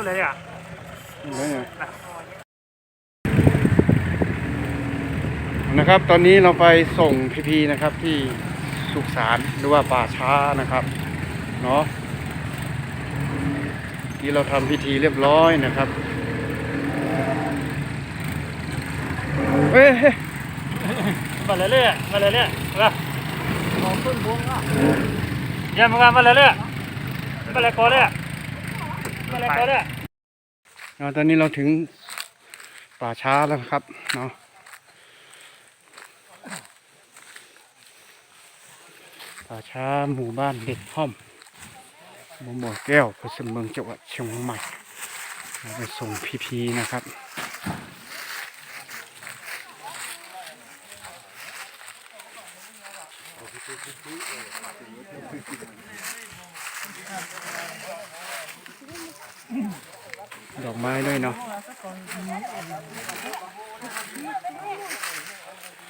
นเลยอะไม่ไงนะครับตอนนี้เราไปส่งพีพีนะครับที่สุสานหรือว่าป่าช้านะครับเนาะที่เราทำพิธีเรียบร้อยนะครับเฮ้ยเฮ้ยมาเลยเลยมาเลยเลยมาของต้นบงอะ ยังมามาเลยเลยมาเลยก่อนเลยมาเลยก่อนเลยเอาตอนนี้เราถึงป่าช้าแล้วครับเนาะป่าช้าหมู่บ้านเด็กห้อมหมู่หมวแก้วอำเภอเสมิงจังหวัดเชียงใหม่เราไปส่งพีพีนะครับ ดอกไม้ด้วยเนาะ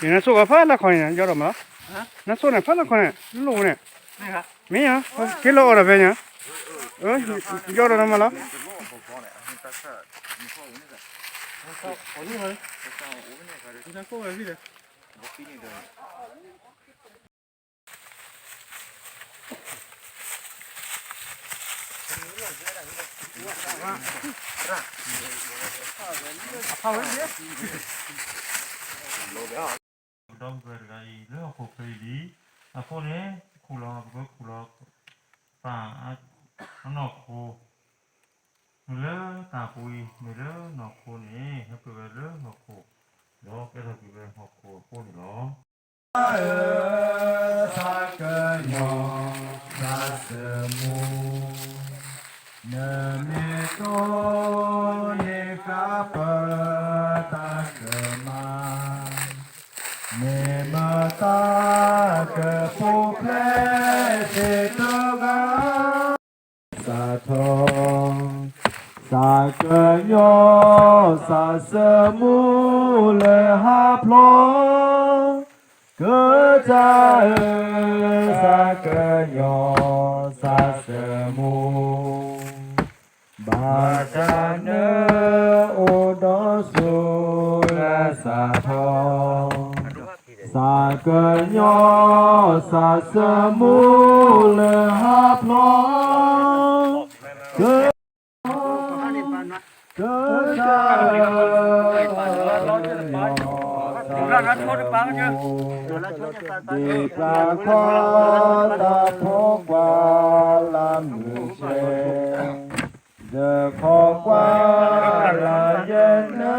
你那做个饭了，看见叫什么？啊？那做那饭了，看见卤呢？没呀？没呀？给老二了，别你？呃，叫着什么了？你那做个饭了？我给你的。 တော့ဘယ်ကလေးလောက်ခုပြေးဒီအခုလေခူလာဘယ်ခူလာပါအနောက်ကိုလေတာပူမလေနောက်ကိုနေဟပ်ပြေလေနောက်ကိုတော့ကဲတော့ပြေနောက်ကိုပို့နော် 嘛，那嘛塔格，胡杨树高，沙土沙格鸟，沙生木来哈罗，格扎尔沙格鸟，沙生木，巴扎那。cơ nhỏ xa sơ mù lơ hạp nó. Cơ cơ xa Đi ra khó ta phố qua làm người xe Giờ khó qua là dân nước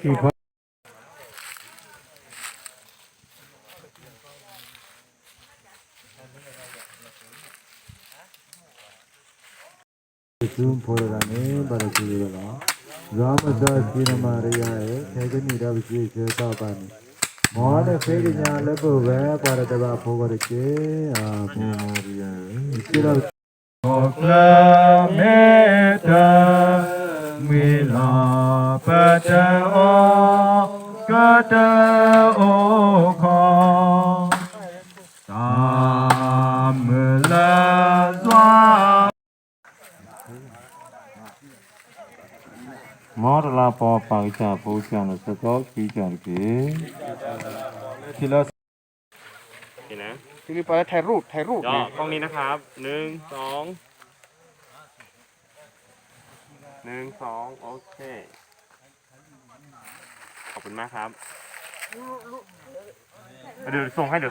สีทองจุ่มพอร์ดานี่บาร์คิวเลยนะรามดาสีนมาเรียเอเทกนีราบจีเจตาปานีมอเนเฟกญาเลบเวปาระดบาพอร์เกอาบูมาเรียอิสราโอกลาเมตามิลา พระเจ้าก็เจ้าคอตามเมละวามอดลาปอปากจาปูจานะสกอกีจานกีทีละนี่นะทีนี้ไปถ่ายรูปถ่ายรูปย่อกงนี้นะครับหนึ่งสองหนึ่งสองโอเค ขอบคุณมากครับ เดี๋ยวส่งให้เดี๋ยว